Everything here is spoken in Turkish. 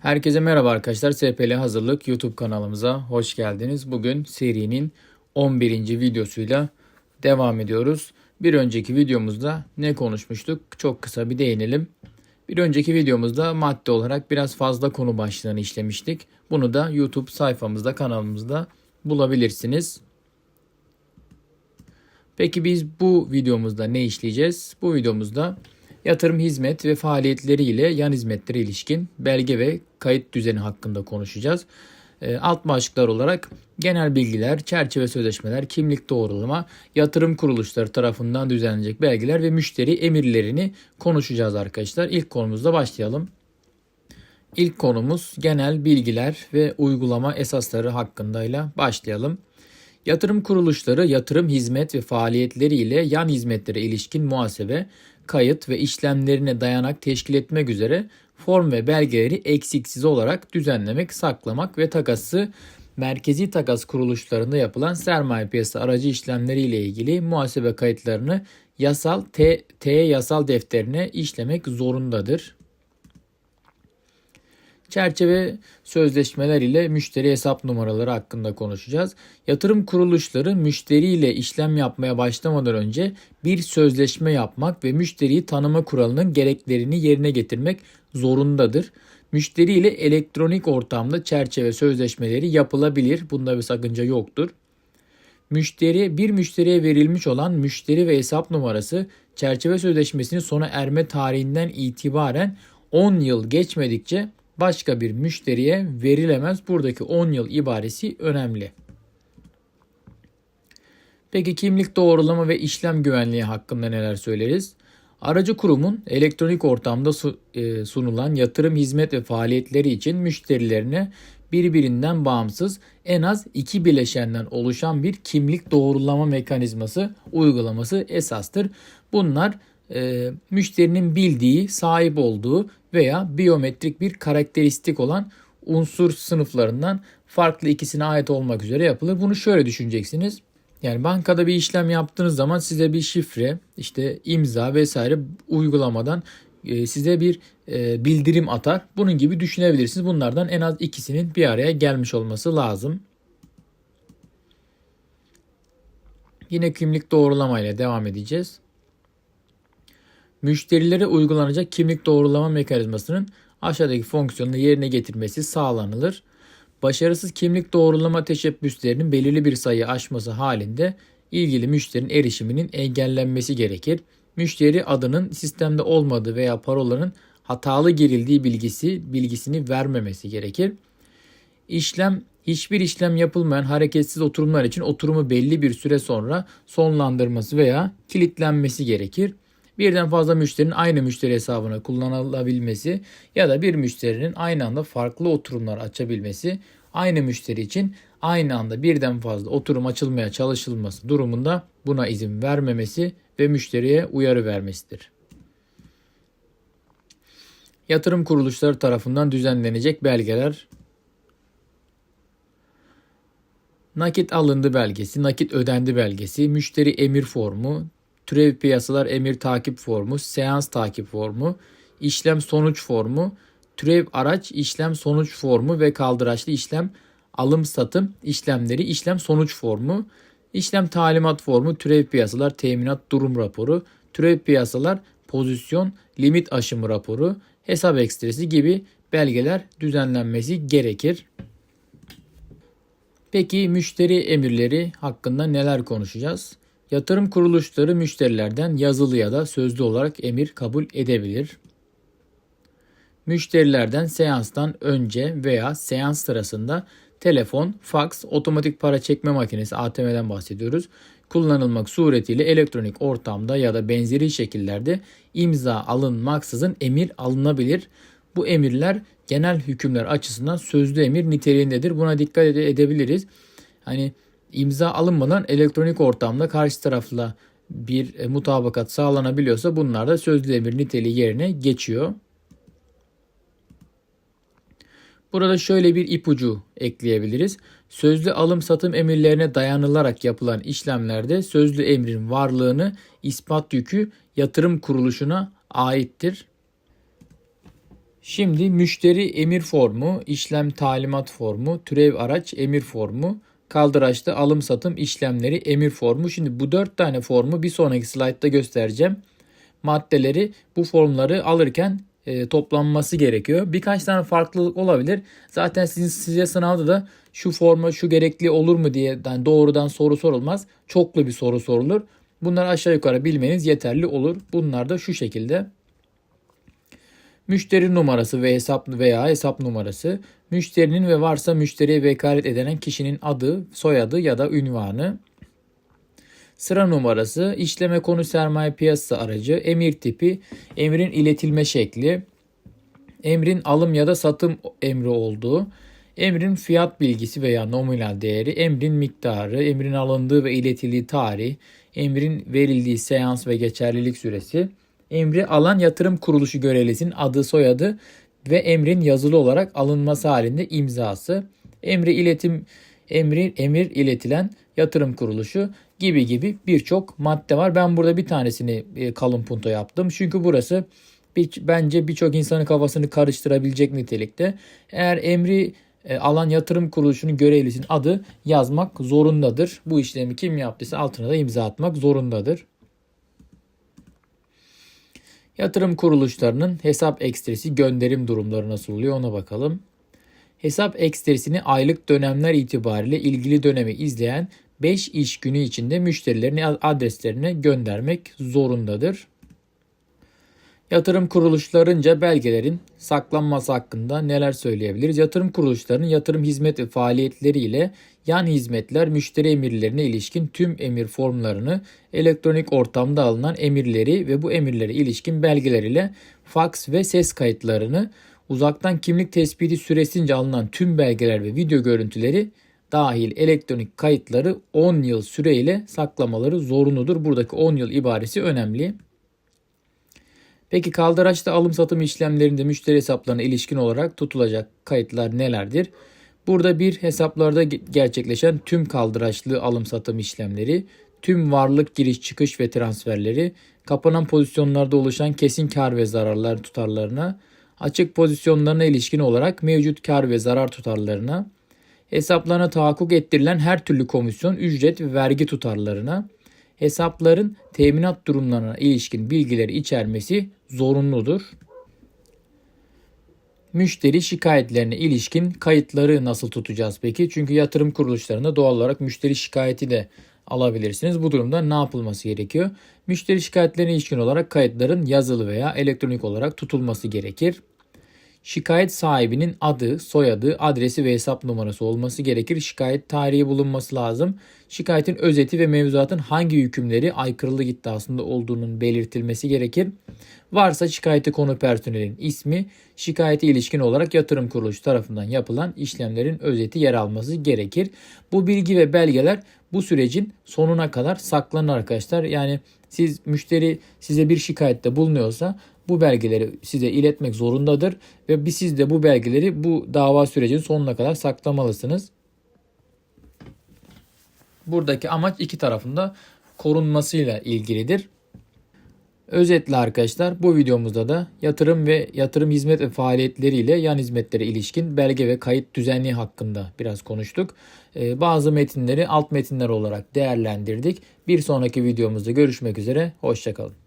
Herkese merhaba arkadaşlar. SPL Hazırlık YouTube kanalımıza hoş geldiniz. Bugün serinin 11. videosuyla devam ediyoruz. Bir önceki videomuzda ne konuşmuştuk? Çok kısa bir değinelim. Bir önceki videomuzda madde olarak biraz fazla konu başlığını işlemiştik. Bunu da YouTube sayfamızda, kanalımızda bulabilirsiniz. Peki biz bu videomuzda ne işleyeceğiz? Bu videomuzda yatırım hizmet ve faaliyetleri ile yan hizmetlere ilişkin belge ve kayıt düzeni hakkında konuşacağız. E, alt başlıklar olarak genel bilgiler, çerçeve sözleşmeler, kimlik doğrulama, yatırım kuruluşları tarafından düzenlenecek belgeler ve müşteri emirlerini konuşacağız arkadaşlar. İlk konumuzla başlayalım. İlk konumuz genel bilgiler ve uygulama esasları hakkındayla başlayalım. Yatırım kuruluşları yatırım hizmet ve faaliyetleri ile yan hizmetlere ilişkin muhasebe, kayıt ve işlemlerine dayanak teşkil etmek üzere form ve belgeleri eksiksiz olarak düzenlemek, saklamak ve takası merkezi takas kuruluşlarında yapılan sermaye piyasası aracı işlemleri ile ilgili muhasebe kayıtlarını yasal T, T yasal defterine işlemek zorundadır. Çerçeve sözleşmeler ile müşteri hesap numaraları hakkında konuşacağız. Yatırım kuruluşları müşteri ile işlem yapmaya başlamadan önce bir sözleşme yapmak ve müşteriyi tanıma kuralının gereklerini yerine getirmek zorundadır. Müşteri ile elektronik ortamda çerçeve sözleşmeleri yapılabilir. Bunda bir sakınca yoktur. Müşteri bir müşteriye verilmiş olan müşteri ve hesap numarası çerçeve sözleşmesinin sona erme tarihinden itibaren 10 yıl geçmedikçe başka bir müşteriye verilemez. Buradaki 10 yıl ibaresi önemli. Peki kimlik doğrulama ve işlem güvenliği hakkında neler söyleriz? Aracı kurumun elektronik ortamda e, sunulan yatırım hizmet ve faaliyetleri için müşterilerine birbirinden bağımsız en az iki bileşenden oluşan bir kimlik doğrulama mekanizması uygulaması esastır. Bunlar e, müşterinin bildiği, sahip olduğu veya biyometrik bir karakteristik olan unsur sınıflarından farklı ikisine ait olmak üzere yapılır. Bunu şöyle düşüneceksiniz. Yani bankada bir işlem yaptığınız zaman size bir şifre, işte imza vesaire uygulamadan e, size bir e, bildirim atar. Bunun gibi düşünebilirsiniz. Bunlardan en az ikisinin bir araya gelmiş olması lazım. Yine kimlik doğrulamayla devam edeceğiz müşterilere uygulanacak kimlik doğrulama mekanizmasının aşağıdaki fonksiyonunu yerine getirmesi sağlanılır. Başarısız kimlik doğrulama teşebbüslerinin belirli bir sayı aşması halinde ilgili müşterinin erişiminin engellenmesi gerekir. Müşteri adının sistemde olmadığı veya parolanın hatalı girildiği bilgisi bilgisini vermemesi gerekir. İşlem hiçbir işlem yapılmayan hareketsiz oturumlar için oturumu belli bir süre sonra sonlandırması veya kilitlenmesi gerekir birden fazla müşterinin aynı müşteri hesabına kullanılabilmesi ya da bir müşterinin aynı anda farklı oturumlar açabilmesi aynı müşteri için aynı anda birden fazla oturum açılmaya çalışılması durumunda buna izin vermemesi ve müşteriye uyarı vermesidir. Yatırım kuruluşları tarafından düzenlenecek belgeler nakit alındı belgesi, nakit ödendi belgesi, müşteri emir formu, türev piyasalar emir takip formu, seans takip formu, işlem sonuç formu, türev araç işlem sonuç formu ve kaldıraçlı işlem alım satım işlemleri işlem sonuç formu, işlem talimat formu, türev piyasalar teminat durum raporu, türev piyasalar pozisyon limit aşımı raporu, hesap ekstresi gibi belgeler düzenlenmesi gerekir. Peki müşteri emirleri hakkında neler konuşacağız? Yatırım kuruluşları müşterilerden yazılı ya da sözlü olarak emir kabul edebilir. Müşterilerden seanstan önce veya seans sırasında telefon, faks, otomatik para çekme makinesi ATM'den bahsediyoruz. Kullanılmak suretiyle elektronik ortamda ya da benzeri şekillerde imza alınmaksızın emir alınabilir. Bu emirler genel hükümler açısından sözlü emir niteliğindedir. Buna dikkat edebiliriz. Hani imza alınmadan elektronik ortamda karşı tarafla bir e, mutabakat sağlanabiliyorsa bunlar da sözlü emir niteliği yerine geçiyor. Burada şöyle bir ipucu ekleyebiliriz. Sözlü alım satım emirlerine dayanılarak yapılan işlemlerde sözlü emrin varlığını ispat yükü yatırım kuruluşuna aittir. Şimdi müşteri emir formu, işlem talimat formu, türev araç emir formu, kaldıraçta alım satım işlemleri emir formu. Şimdi bu dört tane formu bir sonraki slaytta göstereceğim. Maddeleri bu formları alırken e, toplanması gerekiyor. Birkaç tane farklılık olabilir. Zaten sizin size sınavda da şu forma şu gerekli olur mu diye yani doğrudan soru sorulmaz. Çoklu bir soru sorulur. Bunları aşağı yukarı bilmeniz yeterli olur. Bunlar da şu şekilde. Müşteri numarası ve hesap veya hesap numarası, müşterinin ve varsa müşteriye vekalet edilen kişinin adı, soyadı ya da ünvanı, sıra numarası, işleme konu sermaye piyasası aracı, emir tipi, emrin iletilme şekli, emrin alım ya da satım emri olduğu, emrin fiyat bilgisi veya nominal değeri, emrin miktarı, emrin alındığı ve iletildiği tarih, emrin verildiği seans ve geçerlilik süresi, emri alan yatırım kuruluşu görevlisinin adı soyadı ve emrin yazılı olarak alınması halinde imzası, emri iletim emri emir iletilen yatırım kuruluşu gibi gibi birçok madde var. Ben burada bir tanesini e, kalın punto yaptım. Çünkü burası bir, bence birçok insanın kafasını karıştırabilecek nitelikte. Eğer emri e, alan yatırım kuruluşunun görevlisinin adı yazmak zorundadır. Bu işlemi kim yaptıysa altına da imza atmak zorundadır. Yatırım kuruluşlarının hesap ekstresi gönderim durumları nasıl oluyor ona bakalım. Hesap ekstresini aylık dönemler itibariyle ilgili dönemi izleyen 5 iş günü içinde müşterilerin adreslerine göndermek zorundadır. Yatırım kuruluşlarınca belgelerin saklanması hakkında neler söyleyebiliriz? Yatırım kuruluşlarının yatırım hizmet ve faaliyetleri ile yan hizmetler müşteri emirlerine ilişkin tüm emir formlarını elektronik ortamda alınan emirleri ve bu emirlere ilişkin belgeler ile faks ve ses kayıtlarını uzaktan kimlik tespiti süresince alınan tüm belgeler ve video görüntüleri dahil elektronik kayıtları 10 yıl süreyle saklamaları zorunludur. Buradaki 10 yıl ibaresi önemli. Peki kaldıraçta alım satım işlemlerinde müşteri hesaplarına ilişkin olarak tutulacak kayıtlar nelerdir? Burada bir hesaplarda gerçekleşen tüm kaldıraçlı alım satım işlemleri, tüm varlık giriş çıkış ve transferleri, kapanan pozisyonlarda oluşan kesin kar ve zararlar tutarlarına, açık pozisyonlarına ilişkin olarak mevcut kar ve zarar tutarlarına, hesaplarına tahakkuk ettirilen her türlü komisyon, ücret ve vergi tutarlarına, hesapların teminat durumlarına ilişkin bilgileri içermesi zorunludur. Müşteri şikayetlerine ilişkin kayıtları nasıl tutacağız peki? Çünkü yatırım kuruluşlarında doğal olarak müşteri şikayeti de alabilirsiniz. Bu durumda ne yapılması gerekiyor? Müşteri şikayetlerine ilişkin olarak kayıtların yazılı veya elektronik olarak tutulması gerekir. Şikayet sahibinin adı, soyadı, adresi ve hesap numarası olması gerekir. Şikayet tarihi bulunması lazım. Şikayetin özeti ve mevzuatın hangi hükümleri aykırılık iddiasında olduğunun belirtilmesi gerekir. Varsa şikayeti konu personelin ismi, şikayete ilişkin olarak yatırım kuruluşu tarafından yapılan işlemlerin özeti yer alması gerekir. Bu bilgi ve belgeler bu sürecin sonuna kadar saklanır arkadaşlar. Yani siz müşteri size bir şikayette bulunuyorsa bu belgeleri size iletmek zorundadır ve biz siz de bu belgeleri bu dava sürecinin sonuna kadar saklamalısınız. Buradaki amaç iki tarafında korunmasıyla ilgilidir. Özetle arkadaşlar bu videomuzda da yatırım ve yatırım hizmet ve faaliyetleriyle yan hizmetlere ilişkin belge ve kayıt düzenliği hakkında biraz konuştuk. Ee, bazı metinleri alt metinler olarak değerlendirdik. Bir sonraki videomuzda görüşmek üzere. Hoşçakalın.